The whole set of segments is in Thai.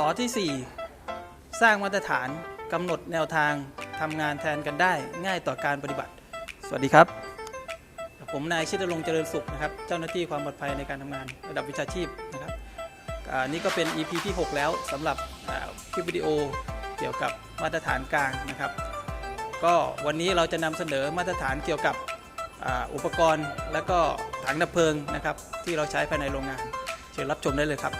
สอที่ 4 สร้างมาตรฐานกำหนดแนวทางทำงานแทนกันได้ ง่ายต่อการปฏิบัติ สวัสดีครับ ผมนายชิดลงเจริญสุขนะครับ เจ้าหน้าที่ความปลอดภัยในการทำงานระดับวิชาชีพนะครับนี่ก็เป็น EP ที่ 6 แล้วสำหรับคลิปวิดีโอเกี่ยวกับมาตรฐานกลางนะครับ ก็วันนี้เราจะนำเสนอมาตรฐานเกี่ยวกับอุปกรณ์ และก็ถังดับเพลิงนะครับ ที่เราใช้ภายในโรงงาน เชิญรับชมได้เลยครับ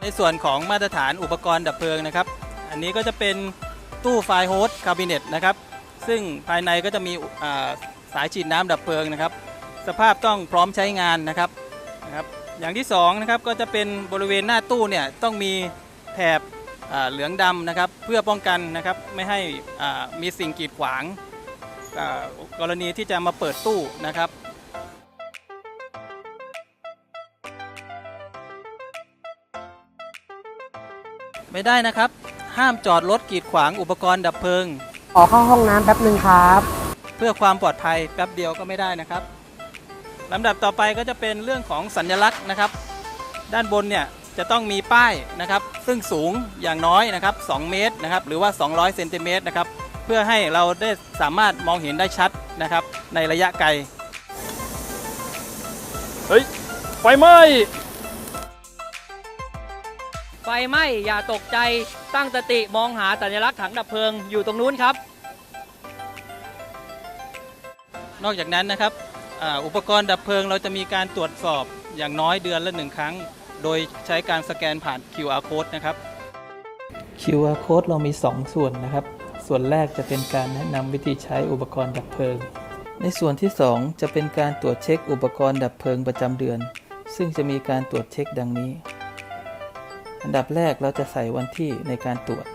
ในส่วนของมาตรฐานอุปกรณ์ดับเพลิงนะครับ อันนี้ก็จะเป็นตู้ไฟโฮสคาบิเนตนะครับ ซึ่งภายในก็จะมีสายฉีดน้ำดับเพลิงนะครับ สภาพต้องพร้อมใช้งานนะครับนะครับ อย่างที่สองนะครับก็จะเป็นบริเวณหน้าตู้เนี่ยต้องมีแถบเหลืองดำนะครับ เพื่อป้องกันนะครับไม่ให้มีสิ่งกีดขวางกรณีที่จะมาเปิดตู้นะครับ ไม่ได้นะครับ ห้ามจอดรถกีดขวางอุปกรณ์ดับเพลิงขอเข้าห้องน้ำแป๊บหนึ่งครับ เพื่อความปลอดภัยแป๊บเดียวก็ไม่ได้นะครับลำดับต่อไปก็จะเป็นเรื่องของสัญลักษณ์นะครับ ด้านบนเนี่ยจะต้องมีป้ายนะครับ ซึ่งสูงอย่างน้อยนะครับ 2 เมตรนะครับ หรือว่า 200เซนติเมตรนะครับ เพื่อให้เราได้สามารถมองเห็นได้ชัดนะครับ ในระยะไกล เฮ้ย ไฟไหม้ไฟไหม้อย่าตกใจตั้งสติมองหาสัญลักษณ์ถังดับเพลิงอยู่ตรงนู้นครับ นอกจากนั้นนะครับอ่าอุปกรณ์ดับเพลิงเราจะมีการตรวจสอบอย่างน้อยเดือนละหนึ่งครั้ง โดยใช้การสแกนผ่าน QR code นะครับ QR code เรามี 2 ส่วนนะครับ ส่วนแรกจะเป็นการแนะนำวิธีใช้อุปกรณ์ดับเพลิง ในส่วนที่ 2 จะเป็นการตรวจเช็คอุปกรณ์ดับเพลิงประจำเดือน ซึ่งจะมีการตรวจเช็คดังนี้ อันดับแรกเราจะใส่วันที่ในการตรวจ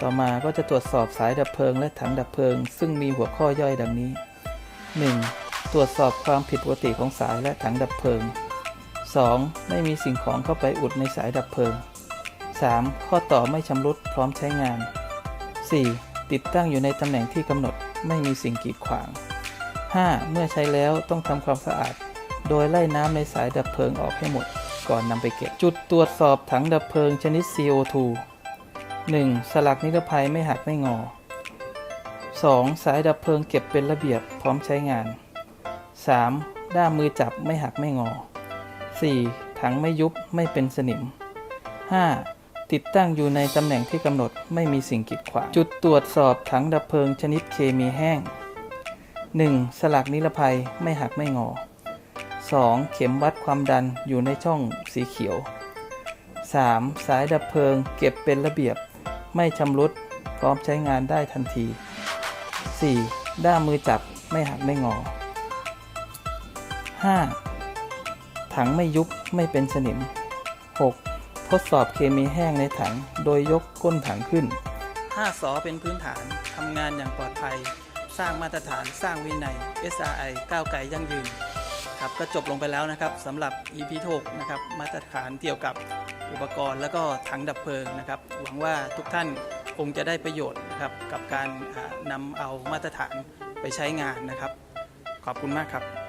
ต่อมาก็จะตรวจสอบสายดับเพลิงและถังดับเพลิง ซึ่งมีหัวข้อย่อยดังนี้ 1. ตรวจสอบความผิดปกติของสายและถังดับเพลิง 2. ไม่มีสิ่งของเข้าไปอุดในสายดับเพลิง 3. ข้อต่อไม่ชำรุดพร้อมใช้งาน 4. ติดตั้งอยู่ในตำแหน่งที่กำหนดไม่มีสิ่งกีดขวาง 5. เมื่อใช้แล้วต้องทำความสะอาด โดยไล่น้ำในสายดับเพลิงออกให้หมด ก่อนนำไปเก็บ จุดตรวจสอบถังดับเพลิงชนิด CO2 1. สลักนิรภัยไม่หักไม่งอ 2. สายดับเพลิงเก็บเป็นระเบียบพร้อมใช้งาน 3. ด้ามมือจับไม่หักไม่งอ 4. ถังไม่ยุบไม่เป็นสนิม 5. ติดตั้งอยู่ในตำแหน่งที่กำหนดไม่มีสิ่งกีดขวาง จุดตรวจสอบถังดับเพลิงชนิดเคมีแห้ง 1. สลักนิรภัยไม่หักไม่งอ 2. เข็มวัดความดันอยู่ในช่องสีเขียว 3. สายดับเพลิงเก็บเป็นระเบียบ ไม่ชำรุดพร้อมใช้งานได้ทันที 4. ด้ามมือจับไม่หักไม่งอ 5. ถังไม่ยุบไม่เป็นสนิม 6. ทดสอบเคมีแห้งในถังโดยยกก้นถังขึ้น 5 สอเป็นพื้นฐานทำงานอย่างปลอดภัย สร้างมาตรฐานสร้างวินัย SRI ก้าวไกลยั่งยืน ครับก็จบลงไปแล้วนะครับสำหรับ EP 6นะครับมาตรฐานเกี่ยวกับอุปกรณ์แล้วก็ถังดับเพลิงนะครับ หวังว่าทุกท่านคงจะได้ประโยชน์นะครับกับการนำเอามาตรฐานไปใช้งานนะครับ ขอบคุณมากครับ